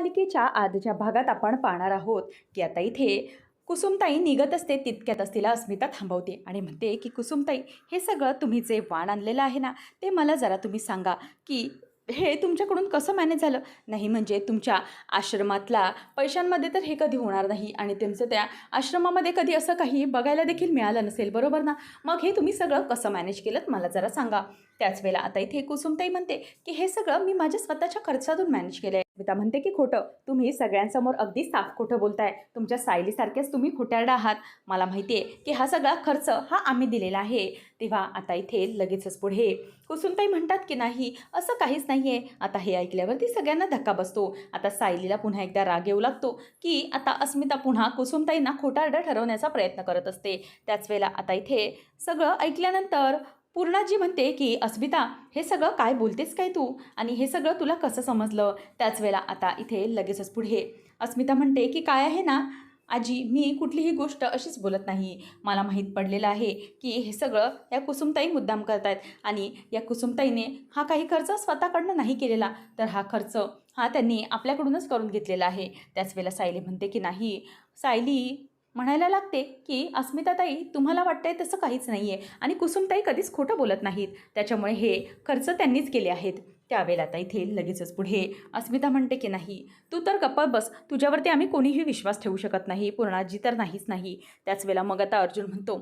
मालिकेच्या आजच्या भागात आपण पाहणार आहोत की आता इथे कुसुमताई निघत असते तितक्यातच तिला अस्मिता थांबवते आणि म्हणते की कुसुमताई हे सगळं तुम्ही जे वाण आणलेलं आहे ना ते मला जरा तुम्ही सांगा की हे तुमच्याकडून कसं मॅनेज झालं? नाही म्हणजे तुमच्या आश्रमातला पैशांमध्ये तर हे कधी होणार नाही आणि तुमचं त्या आश्रमामध्ये कधी असं काही बघायला देखील मिळालं नसेल बरोबर ना? मग हे तुम्ही सगळं कसं मॅनेज केलं मला जरा सांगा. त्याच वेळेला आता इथे कुसुमताई म्हणते की हे सगळं मी माझ्या स्वतःच्या खर्चातून मॅनेज केलं आहे स्मिता म्हणते की खोटं. तुम्ही सगळ्यांसमोर अगदी साफ खोटं बोलताय. तुमच्या सायलीसारख्याच तुम्ही खोट्याडा आहात. मला माहिती आहे की हा सगळा खर्च हा आम्ही दिलेला आहे. तेव्हा आता इथे लगेचच पुढे. कुसुमताई म्हणतात की नाही असं काहीच नाही आहे आता हे ऐकल्यावरती सगळ्यांना धक्का बसतो. आता सायलीला पुन्हा एकदा राग येऊ लागतो की आता अस्मिता पुन्हा कुसुमताईंना खोटारडं ठरवण्याचा प्रयत्न करत असते. त्याच वेळेला आता इथे सगळं ऐकल्यानंतर पूर्णाजी म्हणते की अस्मिता हे सगळं काय बोलतेस काय तू? आणि हे सगळं तुला कसं समजलं? त्याच वेळेला आता इथे लगेचच पुढे. अस्मिता म्हणते की काय आहे ना आजी मी कुठलीही गोष्ट अशीच बोलत नाही. मला माहीत पडलेलं आहे की हे सगळं या कुसुमताई मुद्दाम करतायत. आणि या कुसुमताईने हा काही खर्च स्वतःकडनं नाही केलेला तर हा खर्च हा त्यांनी आपल्याकडूनच करून घेतलेला आहे. त्याच वेळेला सायली म्हणते की नाही सायली म्हणायला लागते की अस्मिताताई तुम्हाला वाटतंय तसं काहीच नाही आहे आणि कुसुमताई कधीच खोटं बोलत नाहीत. त्याच्यामुळे हे खर्च त्यांनीच केले आहेत. त्यावेळेला आता इथे लगेचच पुढे. अस्मिता म्हणते की नाही तू तर गप्पा बस. तुझ्यावरती आम्ही कोणीही विश्वास ठेवू शकत नाही. पूर्णाजी तर नाहीच नाही. त्याच वेळेला मग आता अर्जुन म्हणतो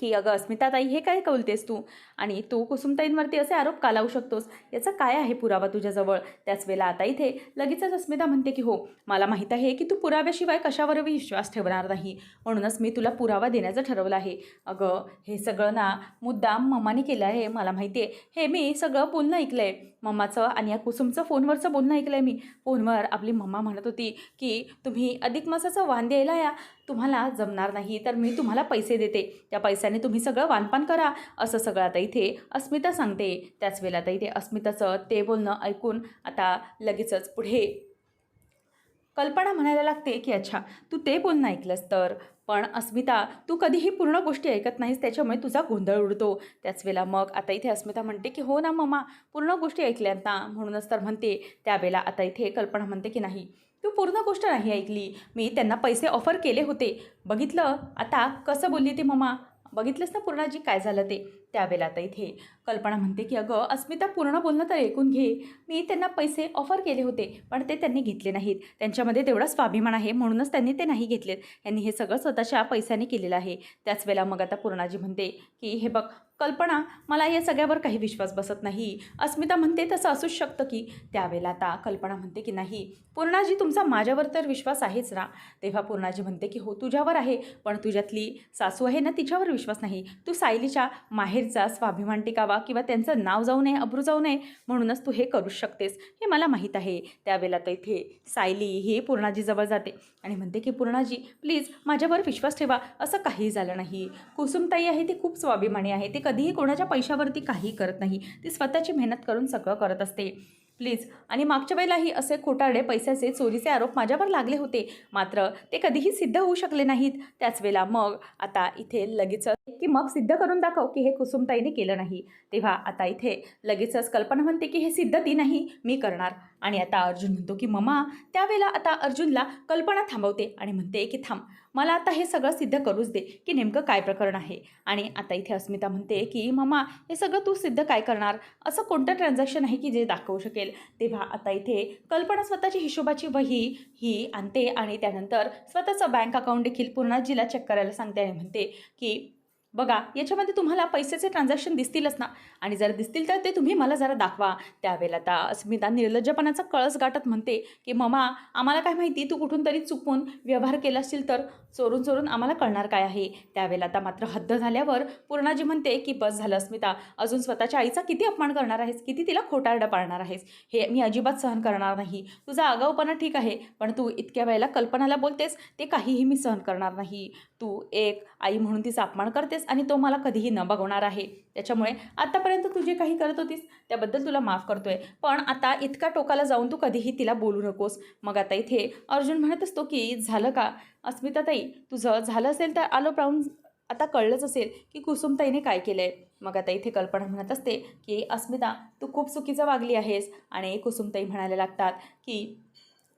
की अगं अस्मिताताई हे काय कळतेस तू? आणि तू कुसुमताईंवरती असे आरोप का लावू शकतोस? याचा काय आहे पुरावा तुझ्याजवळ? त्याच वेळेला आता इथे लगेचच अस्मिता म्हणते की हो मला माहीत आहे की तू पुराव्याशिवाय कशावर विश्वास ठेवणार नाही. म्हणूनच मी तुला पुरावा देण्याचं ठरवलं आहे. अगं हे सगळं ना मुद्दाम मम्माने केलं आहे मला माहिती आहे. हे मी सगळं बोलणं ऐकलं आहे मम्माचं आणि या कुसुमचं फोनवरचं बोलणं ऐकलं आहे मी. फोनवर आपली मम्मा म्हणत होती की तुम्ही अधिक मासाचं वाण द्यायला या. तुम्हाला जमणार नाही तर मी तुम्हाला पैसे देते. त्या पैशाने तुम्ही सगळं वानपान करा असं सगळं आता इथे अस्मिता सांगते. त्याच वेळेला आता इथे अस्मिताचं ते बोलणं ऐकून आता लगेचच पुढे कल्पना म्हणायला लागते की अच्छा तू ते बोलणं ऐकलंस तर? पण अस्मिता तू कधीही पूर्ण गोष्टी ऐकत नाहीस त्याच्यामुळे तुझा गोंधळ उडतो. त्याच वेळेला मग आता इथे अस्मिता म्हणते की हो ना मम्मा पूर्ण गोष्टी ऐकल्यात ना? म्हणूनच तर म्हणते. त्यावेळेला आता इथे कल्पना म्हणते की नाही तू पूर्ण गोष्ट नाही ऐकली. मी त्यांना पैसे ऑफर केले होते. बघितलं? आता कसं बोलली ती मम्मा बघितलंच ना पूर्णाजी? काय झालं ते? त्यावेळेला आता इथे. कल्पना म्हणते की अगं अस्मिता पूर्ण बोलणं तर ऐकून घे. मी त्यांना पैसे ऑफर केले होते पण ते त्यांनी घेतले नाहीत. त्यांच्यामध्ये तेवढा स्वाभिमान आहे म्हणूनच त्यांनी ते नाही घेतलेत. त्यांनी हे सगळं स्वतःच्या पैशाने केलेलं आहे. त्याच वेळेला मग आता पूर्णाजी म्हणते की हे बघ कल्पना मला या सगळ्यावर काही विश्वास बसत नाही. अस्मिता म्हणते तसं असूच शकतं की. त्यावेळेला आता कल्पना म्हणते की नाही. पूर्णाजी तुमचा माझ्यावर तर विश्वास आहेच ना? तेव्हा पूर्णाजी म्हणते की हो तुझ्यावर आहे पण तुझ्यातली सासू आहे ना तिच्यावर विश्वास नाही. तू सायलीच्या माहेरचा स्वाभिमान टिकावा किंवा त्यांचं नाव जाऊ नये अब्रू जाऊ नये म्हणूनच तू हे करू शकतेस. हे मला माहीत आहे. त्यावेळेला तर इथे सायली ही पूर्णाजीजवळ जाते. आणि म्हणते की पूर्णाजी प्लीज माझ्यावर विश्वास ठेवा. असं काही झालं नाही. कुसुमताई आहे ती खूप स्वाभिमानी आहे. ती कधीही कोणाच्या पैशावरती काही करत नाही. ती स्वतःची मेहनत करून सगळं करत असते. प्लीज आणि मागच्या वेळेलाही असे खोटारडे पैशाचे चोरीचे आरोप माझ्यावर लागले होते. मात्र ते कधीही सिद्ध होऊ शकले नाहीत. त्याच वेळेला मग आता इथे लगेच की मग सिद्ध करून दाखव की हे कुसुमताईने केलं नाही. तेव्हा आता इथे लगेचच कल्पना म्हणते की हे सिद्ध ती नाही मी करणार. आणि आता अर्जुन म्हणतो की ममा त्यावेळेला आता अर्जुनला कल्पना थांबवते आणि म्हणते की थांब मला आता हे सगळं सिद्ध करूच दे की नेमकं काय प्रकरण आहे. आणि आता इथे अस्मिता म्हणते की ममा हे सगळं तू सिद्ध काय करणार? असं कोणतं ट्रान्झॅक्शन आहे की जे दाखवू शकेल? तेव्हा आता इथे कल्पना स्वतःची हिशोबाची वही ही आणते आणि त्यानंतर स्वतःचं बँक अकाउंट देखील पूर्णाजीला चेक करायला सांगते आणि म्हणते की बघा याच्यामध्ये तुम्हाला पैशाचे ट्रान्झॅक्शन दिसतीलच ना. आणि जर दिसतील तर ते तुम्ही मला जरा दाखवा. त्यावेळेला आता अस्मिता निर्लज्जपणाचा कळस गाठत म्हणते की ममा आम्हाला काय माहिती? तू कुठून तरी चुकून व्यवहार केला असशील तर चोरून चोरून आम्हाला कळणार काय आहे? त्यावेळेला आता मात्र हद्द झाल्यावर पूर्णाजी म्हणते की बस झालं अस्मिता. अजून स्वतःच्या आईचा किती अपमान करणार आहेस? किती तिला खोटारडं पाळणार आहेस? हे मी अजिबात सहन करणार नाही. तुझा आगाऊपणा ठीक आहे पण तू इतक्या वेळेला कल्पनाला बोलतेस ते काहीही मी सहन करणार नाही. तू एक आई म्हणून तिचा अपमान करतेस आणि तो मला कधीही न बघवणार आहे. त्याच्यामुळे आत्तापर्यंत तू जे काही करत होतीस त्याबद्दल तुला माफ करतोय. पण आता इतका टोकाला जाऊन तू कधीही तिला बोलू नकोस. मग आता इथे अर्जुन म्हणत असतो की झालं का? अस्मिताताई तुझं झालं असेल तर आलो प्राऊन आता कळलंच असेल की कुसुमताईने काय केलं आहे मग आता इथे कल्पना म्हणत असते की अस्मिता तू खूप चुकीचं वागली आहेस. आणि कुसुमताई म्हणायला लागतात की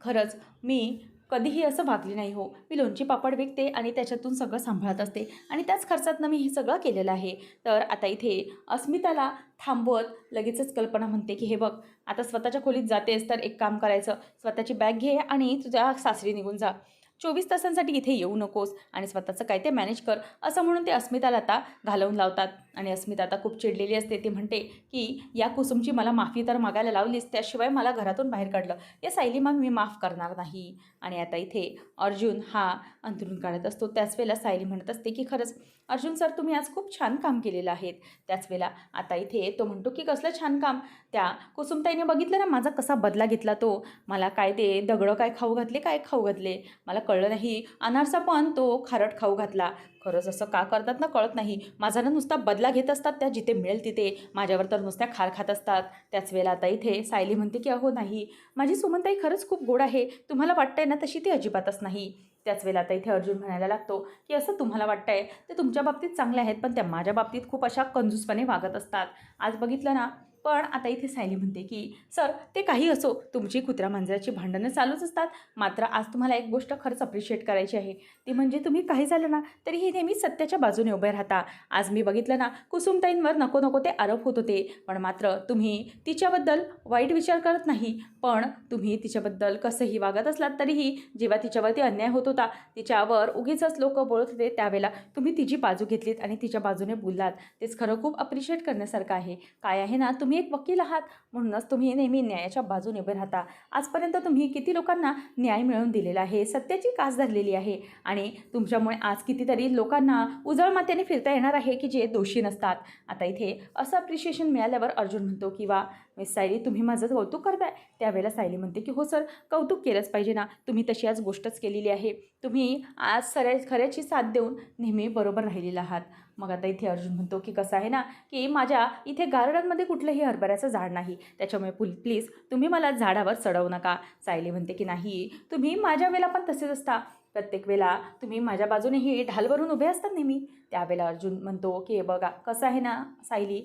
खरंच मी कधीही असं वागली नाही हो. मी लोणची पापड विकते आणि त्याच्यातून सगळं सांभाळत असते. आणि त्याच खर्चातनं मी हे सगळं केलेलं आहे. तर आता इथे अस्मिताला थांबवत लगेचच कल्पना म्हणते की हे बघ आता स्वतःच्या खोलीत जातेस तर एक काम करायचं. स्वतःची बॅग घे आणि तुझ्या सासरी निघून जा. चोवीस तासांसाठी इथे येऊ नकोस आणि स्वतःचं काय ते मॅनेज कर. असं म्हणून ते अस्मिताला आता घालवून लावतात. आणि अस्मिता आता खूप चिडलेली असते. ती म्हणते की या कुसुमची मला माफी तर मागायला लावलीस त्याशिवाय मला घरातून बाहेर काढलं. या सायली मग मी माफ करणार नाही. आणि आता इथे अर्जुन हा अंतरून काढत असतो. त्याच वेळेला सायली म्हणत असते की खरंच अर्जुन सर तुम्ही आज खूप छान काम केलेलं आहेत त्याच वेळेला आता इथे तो म्हणतो की कसलं छान काम? त्या कुसुमताईने बघितलं ना माझा कसा बदला घेतला तो. मला काय ते दगडं काय खाऊ घातले काय खाऊ घातले? मला कळलं नाही. अनारसा पण तो खारट खाऊ घातला. खरंच असं का करतात ना कळत नाही. माझा ना नुसता बदला घेत असतात त्या जिथे मिळेल तिथे. माझ्यावर तर नुसत्या खार खात असतात. त्याच वेळेला आता इथे सायली म्हणते की अहो नाही. माझी सुमनताई खरंच खूप गोड आहे. तुम्हाला वाटतंय ना तशी ती अजिबातच नाही. त्याच वेळेला आता इथे अर्जुन म्हणायला लागतो की असं तुम्हाला वाटतंय? ते तुमच्या बाबतीत चांगले आहेत पण त्या माझ्या बाबतीत खूप अशा कंजूसपणे वागत असतात. आज बघितलं ना पण आता इथे सायली म्हणते की सर ते काही असो तुमची कुत्र्या मांजराची भांडणं चालूच असतात. मात्र आज तुम्हाला एक गोष्ट खरंच अप्रिशिएट करायची आहे. ती म्हणजे तुम्ही काही झालं ना तरी हे नेहमी सत्याच्या बाजूने उभे राहता. आज मी बघितलं ना कुसुमताईंवर नको नको ते आरोप होत होते. पण मात्र तुम्ही तिच्याबद्दल वाईट विचार करत नाही. पण तुम्ही तिच्याबद्दल कसंही वागत असलात तरीही जेव्हा तिच्यावरती अन्याय होत होता तिच्यावर उगीचच लोक बोलत होते. त्यावेळेला तुम्ही तिची बाजू घेतलीत आणि तिच्या बाजूने बोललात. तेच खरं खूप अप्रिशिएट करण्यासारखं आहे. काय आहे ना तुम्ही तुम्ही एक वकील आहात म्हणूनच तुम्ही नेहमी न्यायाच्या बाजूने उभे राहता. आजपर्यंत तुम्ही किती लोकांना न्याय मिळवून दिलेला आहे सत्याची कास धरलेली आहे? आणि तुमच्यामुळे आज कितीतरी लोकांना उजळ मात्याने फिरता येणार आहे की जे दोषी नसतात? आता इथे असं अप्रिशिएशन मिळाल्यावर अर्जुन म्हणतो की वा मिस सायली तुम्ही माझं कौतुक करताय. त्यावेळेला सायली म्हणते की हो सर कौतुक केलंच पाहिजे ना. तुम्ही तशी आज गोष्टच केलेली आहे. तुम्ही आज सऱ्या खऱ्याची साथ देऊन नेहमी बरोबर राहिलेला आहात. मग आता इथे अर्जुन म्हणतो की कसं आहे ना की माझ्या इथे गार्डनमध्ये कुठलंही हरभऱ्याचं झाड नाही. त्याच्यामुळे पुल प्लीज तुम्ही मला झाडावर चढवू नका. सायली म्हणते की नाही तुम्ही माझ्या वेळेला पण तसेच असता. प्रत्येक वेळेला तुम्ही माझ्या बाजूनेही ढालवरून उभे असतात नेहमी. त्यावेळेला अर्जुन म्हणतो की बघा कसं आहे ना सायली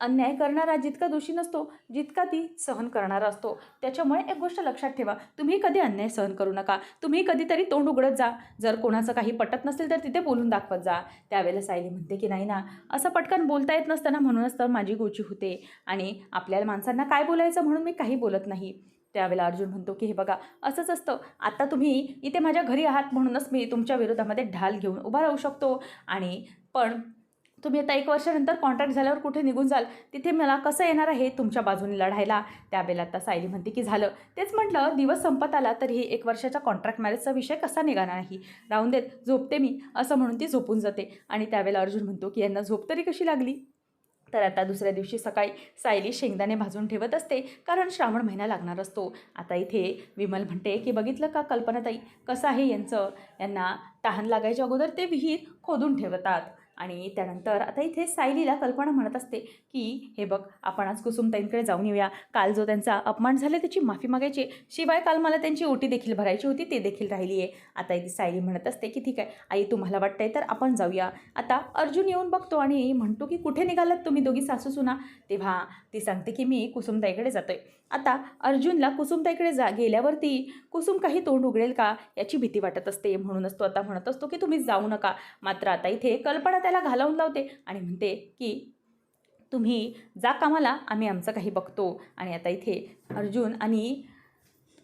अन्याय करणारा जितका दोषी नसतो जितका ती सहन करणारा असतो. त्याच्यामुळे एक गोष्ट लक्षात ठेवा तुम्ही कधी अन्याय सहन करू नका. तुम्ही कधीतरी तोंड उघडत जा. जर कोणाचं काही पटत नसेल तर तिथे बोलून दाखवत जा. त्यावेळेला सायली म्हणते की नाही ना असं पटकन बोलता येत नसताना म्हणूनच तर माझी गोची होते. आणि आपल्याला माणसांना काय बोलायचं म्हणून मी काही बोलत नाही. त्यावेळेला अर्जुन म्हणतो की हे बघा असंच असतं. आता तुम्ही इथे माझ्या घरी आहात म्हणूनच मी तुमच्या विरोधामध्ये ढाल घेऊन उभा राहू शकतो. आणि पण तुम्ही आता एक वर्षानंतर कॉन्ट्रॅक्ट झाल्यावर कुठे निघून जाल? तिथे मला कसं येणार आहे तुमच्या बाजूने लढायला? त्यावेळेला आता सायली म्हणते की झालं. तेच म्हटलं दिवस संपत आला तर ही एक वर्षाच्या कॉन्ट्रॅक्ट मॅरेजचा विषय कसा निघाणार नाही राहून देत झोपते मी असं म्हणून ती झोपून जाते. आणि त्यावेळेला अर्जुन म्हणतो की यांना झोप तरी कशी लागली? तर आता दुसऱ्या दिवशी सकाळी सायली शेंगदाणे भाजून ठेवत असते कारण श्रावण महिना लागणार असतो. आता इथे विमल म्हणते की बघितलं का कल्पनाताई? कसं आहे यांचं? यांना तहान लागायच्या अगोदर ते विहीर खोदून ठेवतात. आणि त्यानंतर आता इथे सायलीला कल्पना म्हणत असते की हे बघ आपण आज कुसुमताईंकडे जाऊन येऊया. काल जो त्यांचा अपमान झाला त्याची माफी मागायची शिवाय काल मला त्यांची ओटी देखील भरायची होती ते देखील राहिली आहे. आता इथे सायली म्हणत असते की ठीक आहे आई तुम्हाला वाटतंय तर आपण जाऊया. आता अर्जुन येऊन बघतो आणि म्हणतो की कुठे निघालात तुम्ही दोघी सासू सुना? तेव्हा ती सांगते की मी कुसुमताईकडे जातोय. आता अर्जुनला कुसुमताईकडे जा गेल्यावरती कुसुम काही तोंड उघडेल का? याची भीती वाटत असते. म्हणूनच तो आता म्हणत असतो की तुम्ही जाऊ नका. मात्र आता इथे कल्पना त्याला घालवून लावते आणि म्हणते की तुम्ही जा कामाला आम्ही आमचं काही बघतो. आणि आता इथे अर्जुन आणि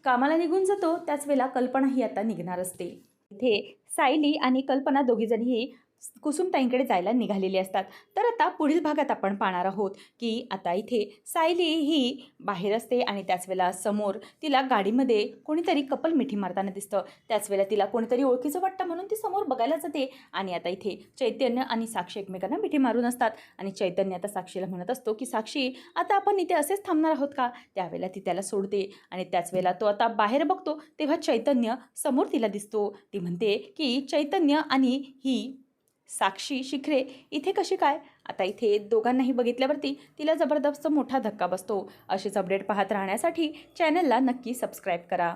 कामाला निघून जातो. त्याच वेळेला कल्पनाही आता निघणार असते. इथे सायली आणि कल्पना दोघीजणीही कुसुमताईंकडे जायला निघालेले असतात. तर आता पुढील भागात आपण पाहणार आहोत की आता इथे सायली ही बाहेर असते आणि त्याच वेळेला समोर तिला गाडीमध्ये कोणीतरी कपल मिठी मारताना दिसतं. त्याच वेळेला तिला कोणीतरी ओळखीचं वाटतं म्हणून ती समोर बघायला जाते. आणि आता इथे चैतन्य आणि साक्षी एकमेकांना मिठी मारून असतात. आणि चैतन्य आता साक्षीला म्हणत असतो की साक्षी आता आपण इथे असेच थांबणार आहोत का? त्यावेळेला ती त्याला सोडते. आणि त्याच वेळेला तो आता बाहेर बघतो तेव्हा चैतन्य समोर तिला दिसतो. ती म्हणते की चैतन्य आणि ही साक्षी शिखरे इथे कशी काय? आता इथे दोघांनाही बघितल्यावरती तिला जबरदस्त मोठा धक्का बसतो. असेच अपडेट पाहत राहण्यासाठी चॅनलला नक्की सबस्क्राईब करा.